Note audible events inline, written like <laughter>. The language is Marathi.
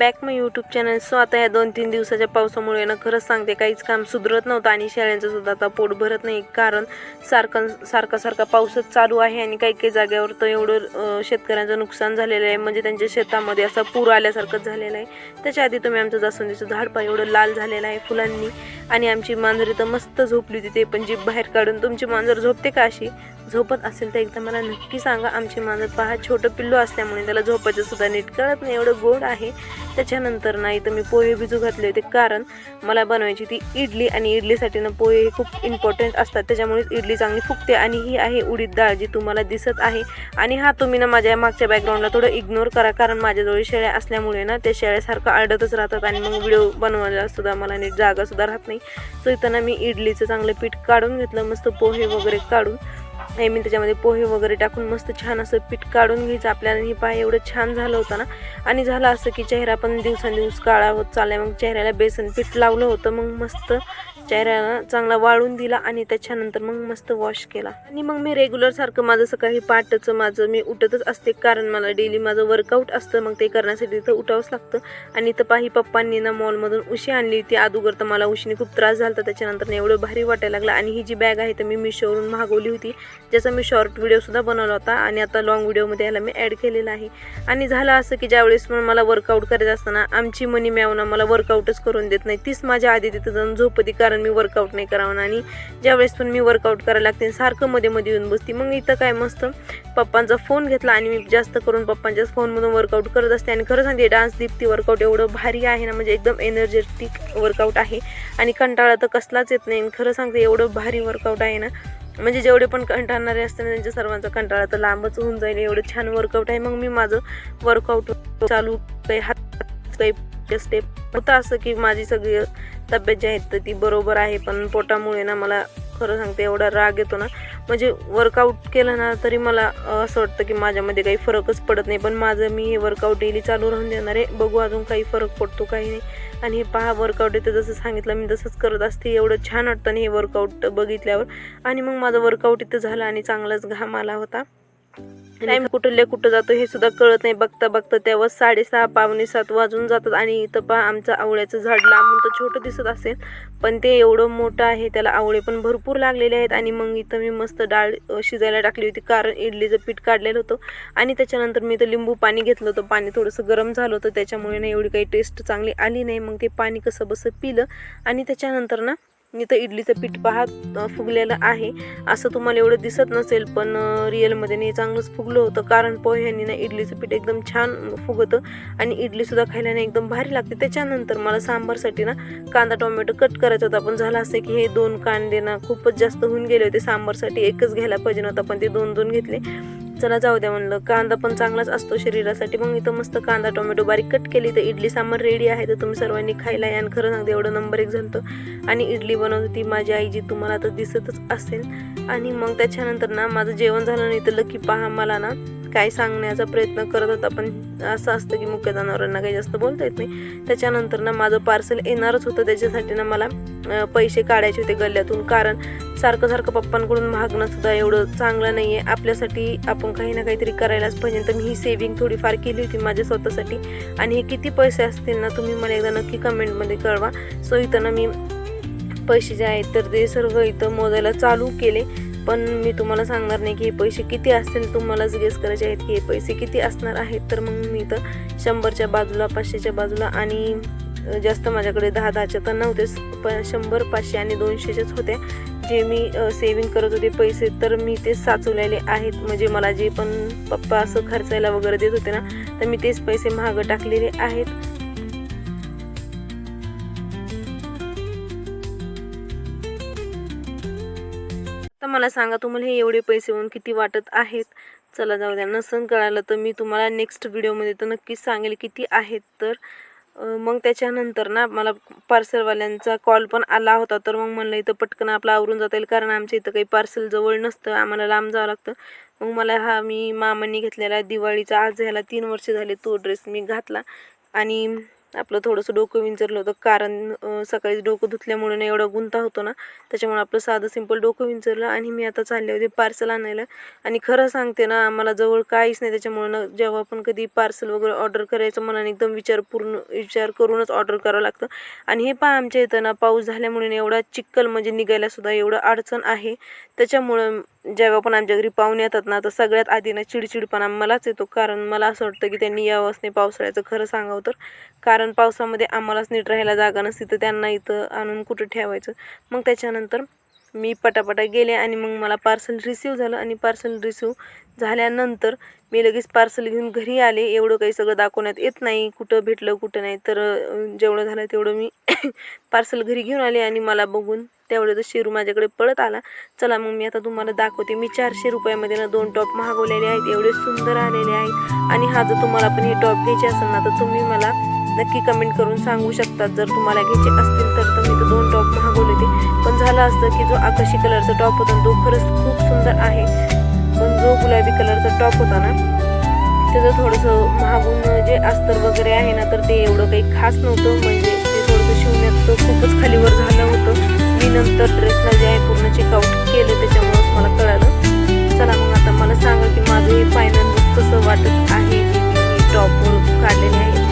बॅक मग यूट्यूब चॅनल सो आता या दोन तीन दिवसाच्या पावसामुळे ना खरंच सांगते काहीच काम सुधरत नव्हतं आणि शेळ्यांचं सुद्धा आता पोट भरत नाही. कारण सारखं सारखा सारखा पाऊसच चालू आहे आणि काही काही जागेवर तर एवढं शेतकऱ्यांचं नुकसान झालेलं आहे. म्हणजे त्यांच्या शेतामध्ये असा पूर आल्यासारखंच झालेलं आहे. त्याच्या आधी तुम्ही आमचं जास्वंदीचं झाड पहा एवढं लाल झालेलं आहे फुलांनी. आणि आमची मांजरी तर मस्त झोपली होती ते पण जी बाहेर काढून. तुमची मांजर झोपते का अशी? झोपत असेल तर एकदा मला नक्की सांगा. आमची मांजर पहा छोटं पिल्लू असल्यामुळे त्याला झोपायचं सुद्धा नीट कळत नाही. एवढं गोड आहे. त्याच्यानंतर नाही तर मी पोहे भिजू घातले होते. कारण मला बनवायची ती इडली आणि इडलीसाठी ना पोहे हे खूप इम्पॉर्टंट असतात. त्याच्यामुळेच इडली चांगली फुगते आणि ही आहे उडीद डाळ जी तुम्हाला दिसत आहे. आणि हा तुम्ही ना माझ्या मागच्या बॅकग्राऊंडला थोडं इग्नोर करा. कारण माझ्याजवळ शेळ्या असल्यामुळे ना त्या शेळ्यासारखं आडतच राहतात आणि मग व्हिडिओ बनवायला सुद्धा मला नीट जागासुद्धा राहत नाही. सो इथं ना मी इडलीचं चांगलं पीठ काढून घेतलं. मस्त पोहे वगैरे काढून. हे मी त्याच्यामध्ये पोहे वगैरे टाकून मस्त छान असं पीठ काढून घ्यायचं आपल्याला. हे पाय एवढं छान झालं होतं ना. आणि झालं असं की चेहरा पण दिवसांदिवस काळा होत चालला मग चेहऱ्याला बेसन पीठ लावलं होतं मग मस्त चेहऱ्याला चांगला वाळून दिला आणि त्याच्यानंतर मग मस्त वॉश केला. आणि मग मी रेग्युलर सारखं माझं सकाळी पाठचं माझं मी उठतच असते. कारण मला डेली माझं वर्कआउट असतं. मग ते करण्यासाठी तर उठावंच लागतं. आणि इथं पाही पप्पांनी ना मॉलमधून उशी आणली होती. अगोदर तर मला उशीने खूप त्रास झाला होता. त्याच्यानंतर एवढं भारी वाटायला लागलं. आणि ही जी बॅग आहे तर मी मिशोवरून मागवली होती. ज्याचा मी शॉर्ट व्हिडिओसुद्धा बनवला होता. आणि आता लॉंग व्हिडिओमध्ये याला मी ॲड केलेला आहे. आणि झालं असं की ज्यावेळेस पण मला वर्कआउट करत असताना आमची मनी मॅवना मला वर्कआउटच करून देत नाही. तीच माझ्या आधी तिथं जाऊन झोपती. कारण मी वर्कआउट नाही करावं आणि ज्यावेळेस पण मी वर्कआउट करायला लागते सारखं मध्ये मध्ये येऊन बसते मग इथं काय मस्त पप्पांचा फोन घेतला आणि मी जास्त करून पप्पांच्याच फोनमधून वर्कआउट करत असते आणि खरं सांगते डान्स दीप्ती वर्कआउट एवढं भारी आहे ना म्हणजे एकदम एनर्जेटिक वर्कआउट आहे आणि कंटाळा तर कसलाच येत नाही आणि खरं सांगते एवढं भारी वर्कआउट आहे ना म्हणजे जेवढे पण कंटाळणारे असते ना त्यांच्या सर्वांचा कंटाळा तर लांबच होऊन जाईल एवढं छान वर्कआउट आहे. मग मी माझं वर्कआउट चालू काही हात काही स्टेप होतं असं की माझी सगळी तब्येत जी आहे तर ती बरोबर आहे पण पोटामुळे ना मला खरं सांगते एवढा राग येतो ना. म्हणजे वर्कआउट केलं ना तरी मला असं वाटतं की माझ्यामध्ये काही फरकच पडत नाही. पण माझं मी हे वर्कआउट डेली चालू राहून देणार आहे. बघू अजून काही फरक पडतो काही नाही. आणि हे पहा वर्कआउट इथं जसं सांगितलं मी तसंच करत असते. एवढं छान वाटतं ना हे वर्कआउट बघितल्यावर. आणि मग माझं वर्कआउट इथं झालं आणि चांगलाच घाम आला होता. टाईम कुठले कुठं जातो हे सुद्धा कळत नाही. बघता बघता तेव्हा साडेसहा पावणे सात वाजून जातात. आणि इथं पहा आमचं आवळ्याचं झाड लांबून तर छोटं दिसत असेल पण ते एवढं मोठं आहे त्याला आवळे पण भरपूर लागलेले आहेत. आणि मग इथं मी मस्त डाळ शिजायला टाकली होती. कारण इडलीचं पीठ काढलेलं होतं. आणि त्याच्यानंतर मी इथं लिंबू पाणी घेतलं होतं. पाणी थोडंसं गरम झालं होतं. त्याच्यामुळे ना एवढी काही टेस्ट चांगली आली नाही. मग ते पाणी कसं बसं पिलं. आणि त्याच्यानंतर ना इथं इडलीचं पीठ पहा फुगलेलं आहे. असं तुम्हाला एवढं दिसत नसेल पण रिअलमध्ये नाही चांगलंच फुगलं होतं. कारण पोह्यांनी ना इडलीचं पीठ एकदम छान फुगतं आणि इडलीसुद्धा खायला एकदम भारी लागते. त्याच्यानंतर मला सांबारसाठी ना कांदा टोमॅटो कट करायचा होता. पण झालं असं की हे दोन कांदे ना खूपच जास्त होऊन गेले होते. सांबारसाठी एकच घ्यायला पाहिजे नव्हता पण ते दोन दोन घेतले. चला जाऊ द्या म्हणलं. कांदा पण चांगलाच असतो शरीरासाठी. मग इथं मस्त कांदा टोमॅटो बारीक कट केली तर इडली सांबार रेडी आहे तर तुम्ही सर्वांनी खायला या. आणि खरं सांगते एवढं नंबर एक झालं आणि इडली बनवत होती माझी आई जी तुम्हाला तर दिसतच असेल. आणि मग त्याच्यानंतर ना माझं जेवण झालं नाही तर लकी पहा मला ना. काय सांगण्याचा प्रयत्न करत होता पण असं असतं की मुख्य जनावरांना काही जास्त बोलता येत नाही. त्याच्यानंतर ना माझं पार्सल येणारच होतं त्याच्यासाठी ना मला पैसे काढायचे होते गल्ल्यातून. कारण सारखं सारखं पप्पांकडून मागणं सुद्धा एवढं चांगलं नाही आहे आपल्यासाठी आपण काही ना काहीतरी करायलाच पाहिजे. तर मी ही सेविंग थोडीफार केली होती माझ्या स्वतःसाठी. आणि हे किती पैसे असतील ना तुम्ही मला एकदा नक्की कमेंटमध्ये कळवा. सो इथं ना मी पैसे जे आहेत तर ते सर्व इथं मोजायला चालू केले. पण मी तुम्हाला सांगणार नाही की हे पैसे किती असतील तुम्हालाच गेस करायचे आहेत की हे पैसे किती असणार आहेत. तर मग मी तर शंभरच्या बाजूला पाचशेच्या बाजूला आणि जास्त माझ्याकडे दहा दहाच्या तर नव्हतेच पण शंभर पाचशे आणि दोनशेचेच होते जे मी सेविंग करत होते पैसे तर मी ते साचवलेले आहेत. म्हणजे मला जे पण पप्पा असं खर्चायला वगैरे देत होते ना तर मी तेच पैसे महाग टाकलेले आहेत. मला सांगा तुम्हाला हे एवढे पैसे होऊन किती वाटत आहेत? चला जाऊ द्या. नसन कळालं तर मी तुम्हाला नेक्स्ट व्हिडिओमध्ये तर नक्कीच सांगेल किती आहेत तर. मग त्याच्यानंतर ना मला पार्सलवाल्यांचा कॉल पण आला होता तर मग म्हणलं इथं पटकन आपलं आवरून जाता येईल कारण आमच्या इथं काही पार्सल जवळ नसतं आम्हाला लांब जावं लागतं. मग मला हा मी मामांनी घेतलेला दिवाळीचा आज ह्याला तीन वर्ष झाले तो ड्रेस मी घातला. आणि आपलं थोडंसं डोकं विंचरलं होतं. कारण सकाळी डोकं धुतल्यामुळे ना एवढा गुंता होतो ना त्याच्यामुळे आपलं साधं सिंपल डोकं विंचरलं आणि मी आता चालले होते पार्सल आणायला. आणि खरं सांगते ना आम्हाला जवळ काहीच नाही त्याच्यामुळे ना जेव्हा पण कधी पार्सल वगैरे ऑर्डर करायचं मनाने एकदम विचारपूर्ण विचार करूनच ऑर्डर करावं लागतं. आणि हे पहा आमच्या इथं ना पाऊस झाल्यामुळे ना एवढा चिक्कल म्हणजे निघायलासुद्धा एवढं अडचण आहे. त्याच्यामुळं जेव्हा पण आमच्या घरी पाहुणे येतात ना तर सगळ्यात आधी ना चिडचिडपणा मलाच येतो. कारण मला असं वाटतं की त्यांनी यावंच नाही पावसाळ्याचं खरं सांगावं तर. कारण कारण पावसामध्ये आम्हालाच नीट राहायला जागा नसती तर त्यांना इथं आणून कुठं ठेवायचं? मग त्याच्यानंतर मी पटापटा गेले आणि मग मला पार्सल रिसीव झालं आणि पार्सल रिसीव झाल्यानंतर मी लगेच पार्सल घेऊन घरी आले. एवढं काही सगळं दाखवण्यात येत नाही कुठं भेटलं कुठं नाही. तर जेवढं झालं तेवढं मी <coughs> पार्सल घरी घेऊन आले आणि मला बघून तेवढं शेरू माझ्याकडे पळत आला. चला मग मी आता तुम्हाला दाखवते. मी चारशे रुपयामध्ये ना दोन टॉप मागवलेले आहेत. एवढे सुंदर आलेले आहेत. आणि हा जर तुम्हाला पण हे टॉप घ्यायचे असेल ना तर तुम्ही मला नक्की कमेंट करून सांगू शकतात. जर तुम्हाला घ्यायचे असतील तर तर मी तो दोन टॉप मागवले होते पण झालं असतं की जो आकाशी कलरचा टॉप होता तो खरंच खूप सुंदर आहे. पण जो गुलाबी कलरचा टॉप होता ना त्याचं थोडंसं महागून जे अस्तर वगैरे आहे ना तर ते एवढं काही खास नव्हतं. म्हणजे ते थोडंसं शिवण्यात तो खूपच खालीवर झालं होतं. मी नंतर ड्रेसला जे आहे पूर्ण चेकआउट केलं त्याच्यामुळंच मला कळालं. चला मग आता मला सांगा की माझं हे फायनल कसं वाटत आहे? टॉपवर काढलेले आहे.